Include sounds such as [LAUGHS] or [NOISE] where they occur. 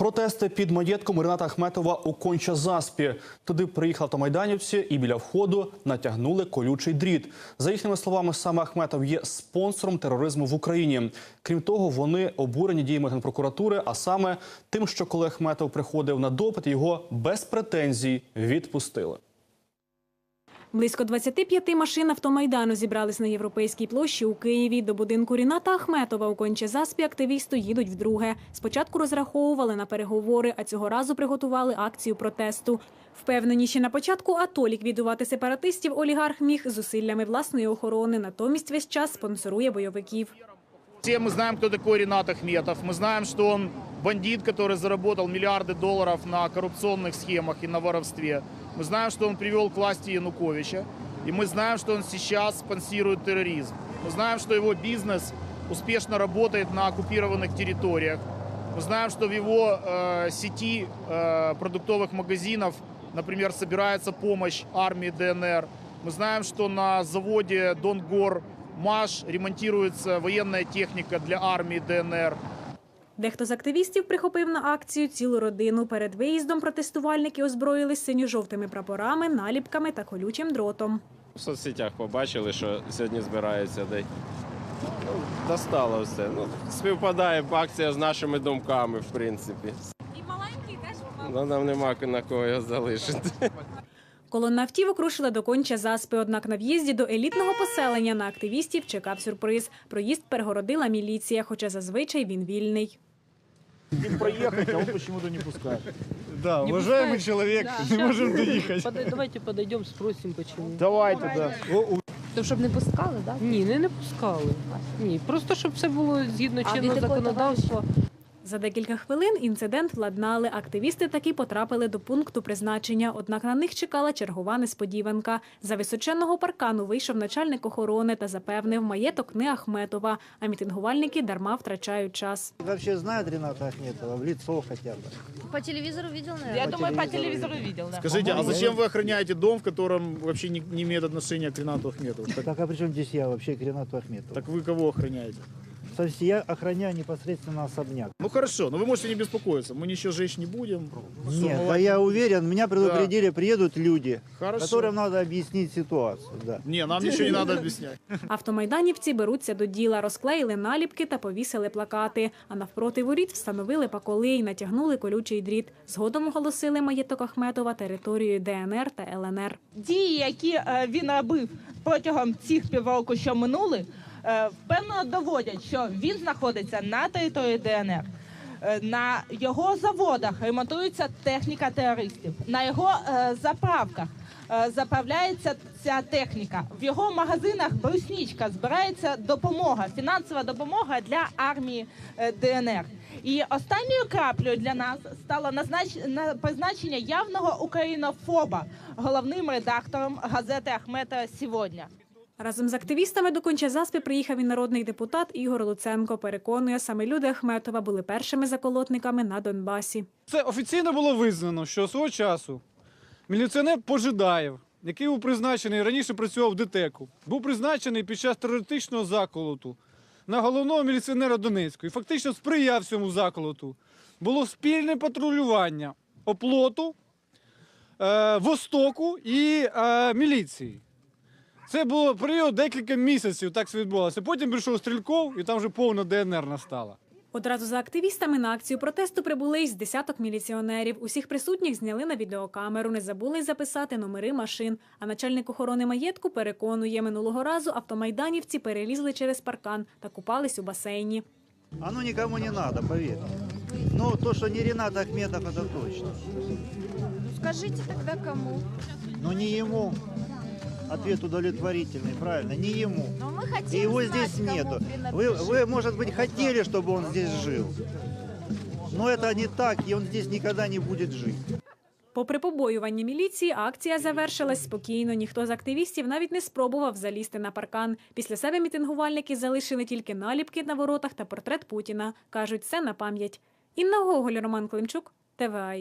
Протести під маєтком Рената Ахметова у Конча-Заспі. Туди приїхали автомайданівці і біля входу натягнули колючий дріт. За їхніми словами, саме Ахметов є спонсором тероризму в Україні. Крім того, вони обурені діями генпрокуратури, а саме тим, що коли Ахметов приходив на допит, його без претензій відпустили. Близько 25 машин автомайдану зібрались на європейській площі у Києві. До будинку Ріната Ахметова у Конче-Заспі активісти їдуть вдруге. Спочатку розраховували на переговори, а цього разу приготували акцію протесту. Впевнені, ще на початку АТО ліквідувати сепаратистів олігарх міг зусиллями власної охорони. Натомість весь час спонсорує бойовиків. Все мы знаем, кто такой Ренат Ахметов. Мы знаем, что он бандит, который заработал миллиарды долларов на коррупционных схемах и на воровстве. Мы знаем, что он привел к власти Януковича. И мы знаем, что он сейчас спонсирует терроризм. Мы знаем, что его бизнес успешно работает на оккупированных территориях. Мы знаем, что в его э, сети э, продуктовых магазинов, например, собирается помощь армии ДНР. Мы знаем, что на заводе Донгор МАШ ремонтируется военная техника для армии ДНР. Дехто з активістів прихопив на акцію цілу родину. Перед виїздом протестувальники озброїлись синьо-жовтими прапорами, наліпками та колючим дротом. В соцсетях побачили, що сьогодні збирається день. Ну, достало все. Ну, співпадає акція з нашими думками, в принципі. І маленький теж Ну, нам нема на кого його залишити. [LAUGHS] Колона автівок рушила до конча заспи. Однак на в'їзді до елітного поселення на активістів чекав сюрприз. Проїзд перегородила міліція, хоча зазвичай він вільний. Им проехать, а он почему-то не пускает. Да, Не уважаемый пускает? человек, Да. не можем доехать. Подай- Давайте подойдем, спросим, почему. Давайте, да. То щоб не пускали, так? Ні, не, не пускали. Ні, просто щоб все було згідно чинного законодавства. За декілька хвилин інцидент владнали. Активісти таки потрапили до пункту призначення. Однак на них чекала чергова несподіванка. За височенного паркану вийшов начальник охорони та запевнив, маєток не Ахметова, а мітингувальники дарма втрачають час. Вообще знают Рената Ахметова в лицо хотя бы? По телевизору видел, наверное? Я По думаю, по телевизору телевизору видел. видел, да. Скажите, а По-моему, зачем вы охраняете дом, в котором вообще не, не имеет отношения к Ренату Ахметову? Так, Так а при чем здесь я вообще к Ренату Ахметову? так вы кого охраняете? Совсем я охраняю непосредственно особняк. Ну хорошо, но вы можете не беспокоиться, мы ничего жечь не будем. Всё, Нет, да молодец. я уверен, меня предупредили, приедут люди, Хорошо. которым надо объяснить ситуацию. Да. Не, нам ничего не надо объяснять. [LAUGHS] Автомайданівці беруться до діла, розклеїли наліпки та повісили плакати. А навпроти воріт встановили паколи і натягнули колючий дріт. Згодом оголосили маєток Ахметова територією ДНР та ЛНР. Дії, які е, він робив протягом цих півроку, що минули, е, впевнено доводять, що він знаходиться на території ДНР. Е, На його заводах ремонтується техніка терористів. На його е, заправках е, заправляється ця техніка. В його магазинах бруснічка збирається допомога, фінансова допомога для армії е, ДНР. І останньою краплею для нас стало призначення явного українофоба головним редактором газети Ахмета сьогодні. Разом з активістами до Конча-Заспи приїхав і народний депутат Ігор Луценко. Переконує, саме люди Ахметова були першими заколотниками на Донбасі. Це офіційно було визнано, що свого часу міліціонер Пожидаєв, який був призначений раніше працював в ДТЕКу, був призначений під час терористичного заколоту на головного міліціонера Донецького і фактично сприяв цьому заколоту. Було спільне патрулювання оплоту, е, Востоку і е, міліції. Це було період декілька місяців, так це відбувалося. Потім прийшов Стрілков, і там вже повна ДНР настала. Одразу за активістами на акцію протесту прибули із десяток міліціонерів. Усіх присутніх зняли на відеокамеру, не забули й записати номери машин. А начальник охорони маєтку переконує, минулого разу автомайданівці перелізли через паркан та купались у басейні. Оно никому не надо, поверь. Но то, что не Ренат Ахметов, это точно. Скажите тогда кому? Но не ему Ответ удовлетворительный, правильно? Не ему. Но мы хотим И его знать, здесь кому нету. принадлежит. Вы, вы, может быть, хотели, чтобы он здесь жил. Но это не так, и он здесь никогда не будет жить. Попри побоювання міліції, акція завершилась спокійно. Ніхто з активістів навіть не спробував залізти на паркан. Після себе мітингувальники залишили тільки наліпки на воротах та портрет Путіна. кажуть, це на пам'ять. Інна Гоголь, Роман Климчук, ТВА.